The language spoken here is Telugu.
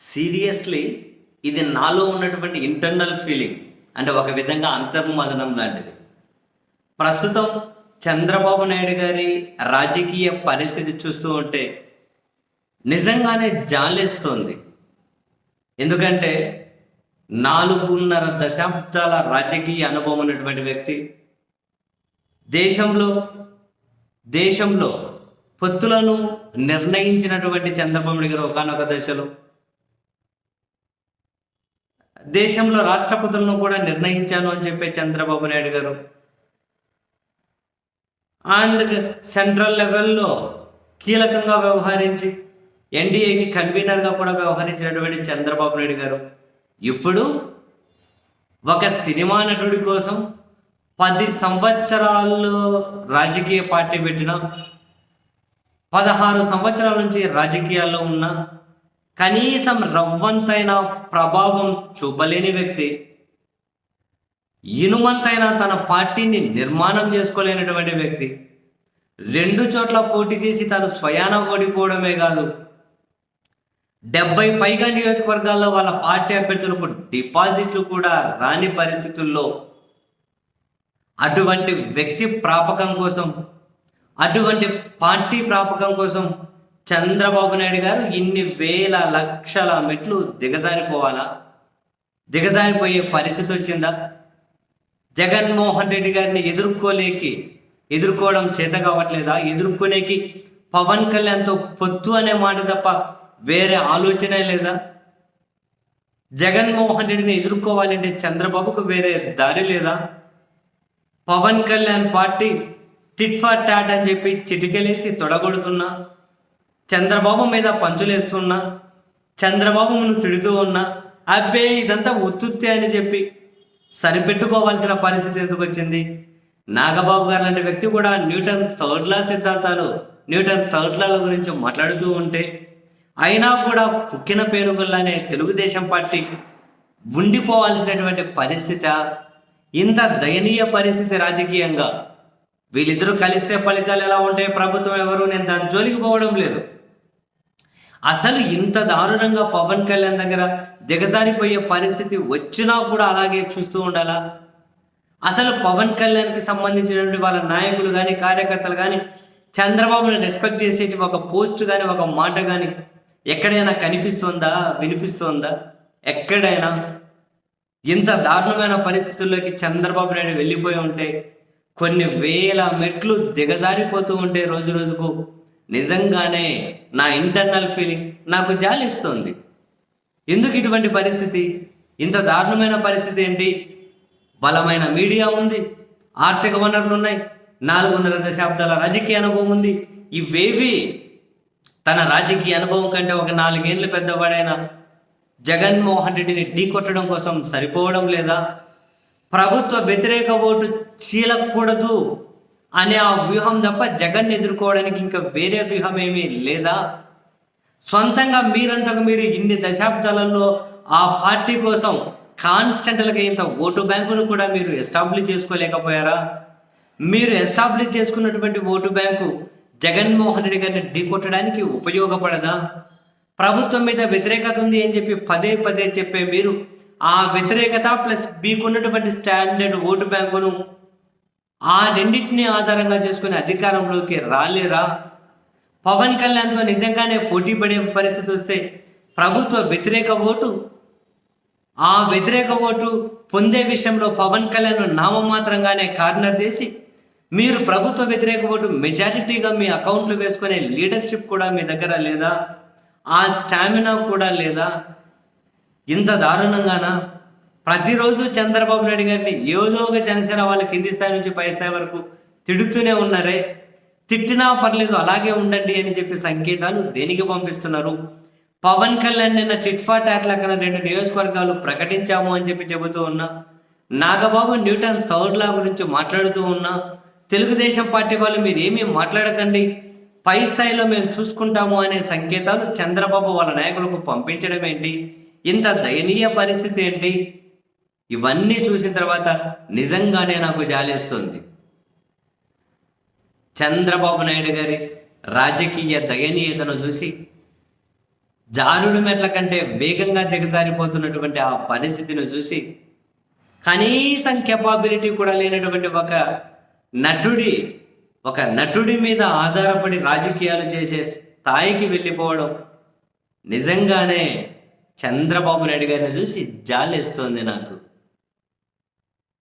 సీరియస్లీ ఇది నాలో ఉన్నటువంటి ఇంటర్నల్ ఫీలింగ్ అంటే ఒక విధంగా అంతర్మదనం లాంటిది. ప్రస్తుతం చంద్రబాబు నాయుడు గారి రాజకీయ పరిస్థితి చూస్తూ ఉంటే నిజంగానే జాలేస్తోంది. ఎందుకంటే నాలుగున్నర దశాబ్దాల రాజకీయ అనుభవం ఉన్నటువంటి వ్యక్తి. దేశంలో దేశంలో పొత్తులను నిర్ణయించినటువంటి చంద్రబాబు నాయుడు గారు ఒకనొక దశలో. దేశంలో రాష్ట్రపతులను కూడా నిర్ణయించాను అని చెప్పే చంద్రబాబు నాయుడు గారు. అండ్ సెంట్రల్ లెవెల్లో కీలకంగా వ్యవహరించి ఎన్డీఏకి కన్వీనర్గా కూడా వ్యవహరించినటువంటి చంద్రబాబు నాయుడు గారు. ఇప్పుడు ఒక సినిమా నటుడి కోసం పది సంవత్సరాలు రాజకీయ పార్టీ పెట్టిన పదహారు సంవత్సరాల నుంచి రాజకీయాల్లో ఉన్న కనీసం రవ్వంతైనా ప్రభావం చూపలేని వ్యక్తి. ఇనుమంతైనా తన పార్టీని నిర్మాణం చేసుకోలేనటువంటి వ్యక్తి. రెండు చోట్ల పోటీ చేసి తను స్వయాన ఓడిపోవడమే కాదు డెబ్బై పైగా నియోజకవర్గాల్లో వాళ్ళ పార్టీ అభ్యర్థులకు డిపాజిట్లు కూడా రాని పరిస్థితుల్లో అటువంటి వ్యక్తి ప్రాపకం కోసం అటువంటి పార్టీ ప్రాపకం కోసం చంద్రబాబు నాయుడు గారు ఇన్ని వేల లక్షల మెట్లు దిగజారిపోవాలా? దిగజారిపోయే పరిస్థితి వచ్చిందా? జగన్మోహన్ రెడ్డి గారిని ఎదుర్కోలేకి ఎదుర్కోవడం చేత కావట్లేదా? ఎదుర్కొనేకి పవన్ కళ్యాణ్తో పొత్తు అనే మాట తప్ప వేరే ఆలోచనే లేదా? జగన్మోహన్ రెడ్డిని ఎదుర్కోవాలంటే చంద్రబాబుకు వేరే దారి లేదా? Pawan Kalyan party tit for tat అని చెప్పి చిటికెలేసి తొడగొడుతున్నా? చంద్రబాబు మీద పంచులేస్తున్నా చంద్రబాబును తిడుతూ ఉన్నా అబ్బే ఇదంతా ఒత్తుత్తే అని చెప్పి సరిపెట్టుకోవాల్సిన పరిస్థితి ఎందుకు వచ్చింది? నాగబాబు గారు లాంటి వ్యక్తి కూడా న్యూటన్ థర్డ్ లా సిద్ధాంతాలు న్యూటన్ థర్డ్ లాల గురించి మాట్లాడుతూ ఉంటే అయినా కూడా పుక్కిన పేనుగుల్లానే తెలుగుదేశం పార్టీ ఉండిపోవాల్సినటువంటి పరిస్థితి ఇంత దయనీయ పరిస్థితి రాజకీయంగా వీళ్ళిద్దరూ కలిస్తే ఫలితాలు ఎలా ఉంటాయి? ప్రభుత్వం ఎవరు? నేను దాని జోలికి పోవడం లేదు. అసలు ఇంత దారుణంగా పవన్ కళ్యాణ్ దగ్గర దిగజారిపోయే పరిస్థితి వచ్చినా కూడా అలాగే చూస్తూ ఉండాలా? అసలు పవన్ కళ్యాణ్కి సంబంధించినటువంటి వాళ్ళ నాయకులు కానీ కార్యకర్తలు కానీ చంద్రబాబుని రెస్పెక్ట్ చేసేటి ఒక పోస్ట్ కానీ ఒక మాట కానీ ఎక్కడైనా కనిపిస్తుందా? వినిపిస్తుందా? ఎక్కడైనా? ఇంత దారుణమైన పరిస్థితుల్లోకి చంద్రబాబు నాయుడు వెళ్ళిపోయి ఉంటే కొన్ని వేల మెట్లు దిగజారిపోతూ ఉంటే రోజు రోజుకు నిజంగానే నా ఇంటర్నల్ ఫీలింగ్ నాకు జాలిస్తుంది. ఎందుకు ఇటువంటి పరిస్థితి? ఇంత దారుణమైన పరిస్థితి ఏంటి? బలమైన మీడియా ఉంది ఆర్థిక వనరులు ఉన్నాయి నాలుగున్నర దశాబ్దాల రాజకీయ అనుభవం ఉంది. ఇవేవి తన రాజకీయ అనుభవం కంటే ఒక నాలుగేళ్ళు పెద్దవాడైన జగన్మోహన్ రెడ్డిని ఢీకొట్టడం కోసం సరిపోవడం లేదా? ప్రభుత్వ వ్యతిరేక ఓటు చీలకూడదు. అనే ఆ వ్యూహం తప్ప జగన్ ఎదుర్కోవడానికి ఇంకా వేరే వ్యూహం ఏమీ లేదా? సొంతంగా మీరంతకు మీరు ఇన్ని దశాబ్దాలలో ఆ పార్టీ కోసం కాన్స్టెంట్లకి ఇంత ఓటు బ్యాంకును కూడా మీరు ఎస్టాబ్లిష్ చేసుకోలేకపోయారా? మీరు ఎస్టాబ్లిష్ చేసుకున్నటువంటి ఓటు బ్యాంకు జగన్మోహన్ రెడ్డి గారిని ఢీకొట్టడానికి ఉపయోగపడదా? ప్రభుత్వం మీద వ్యతిరేకత ఉంది అని చెప్పి పదే పదే చెప్పే మీరు ఆ వ్యతిరేకత ప్లస్ మీకున్నటువంటి స్టాండర్డ్ ఓటు బ్యాంకును ఆ రెండింటిని ఆధారంగా చేసుకుని అధికారంలోకి రాలేరా? పవన్ కళ్యాణ్తో నిజంగానే పోటీ పడే పరిస్థితి వస్తే ప్రభుత్వ వ్యతిరేక ఓటు? ఆ వ్యతిరేక ఓటు పొందే విషయంలో పవన్ కళ్యాణ్ నామమాత్రంగానే కార్నర్ చేసి మీరు ప్రభుత్వ వ్యతిరేక ఓటు మెజారిటీగా మీ అకౌంట్లో వేసుకునే లీడర్షిప్ కూడా మీ దగ్గర లేదా? ఆ స్టామినా కూడా లేదా? ఇంత దారుణంగానా? ప్రతిరోజు చంద్రబాబు నాయుడు గారిని ఏదో ఒక జనసేన వాళ్ళు కింది స్థాయి నుంచి పై స్థాయి వరకు తిడుతూనే ఉన్నారే. తిట్టినా పర్లేదు అలాగే ఉండండి అని చెప్పి సంకేతాలు దేనికి పంపిస్తున్నారు? పవన్ కళ్యాణ్ నిన్న టిట్ ఫాట్ కన్నా రెండు నియోజకవర్గాలు ప్రకటించాము అని చెప్పి చెబుతూ ఉన్నా. నాగబాబు న్యూటన్ థర్డ్ గురించి మాట్లాడుతూ ఉన్నా. తెలుగుదేశం పార్టీ వాళ్ళు మీరు ఏమీ మాట్లాడకండి. పై స్థాయిలో మేము చూసుకుంటాము అనే సంకేతాలు చంద్రబాబు వాళ్ళ నాయకులకు పంపించడం ఏంటి ఇంత దయనీయ పరిస్థితి ఏంటి? ఇవన్నీ చూసిన తర్వాత నిజంగానే నాకు జాలేస్తుంది. చంద్రబాబు నాయుడు గారి రాజకీయ దయనీయతను చూసి జారుడు మెట్ల కంటే వేగంగా దిగజారిపోతున్నటువంటి ఆ పరిస్థితిని చూసి కనీసం కెపాబిలిటీ కూడా లేనటువంటి ఒక నటుడి ఒక నటుడి మీద ఆధారపడి రాజకీయాలు చేసే స్థాయికి వెళ్ళిపోవడం నిజంగానే చంద్రబాబు నాయుడు గారిని చూసి జాలేస్తోంది నాకు.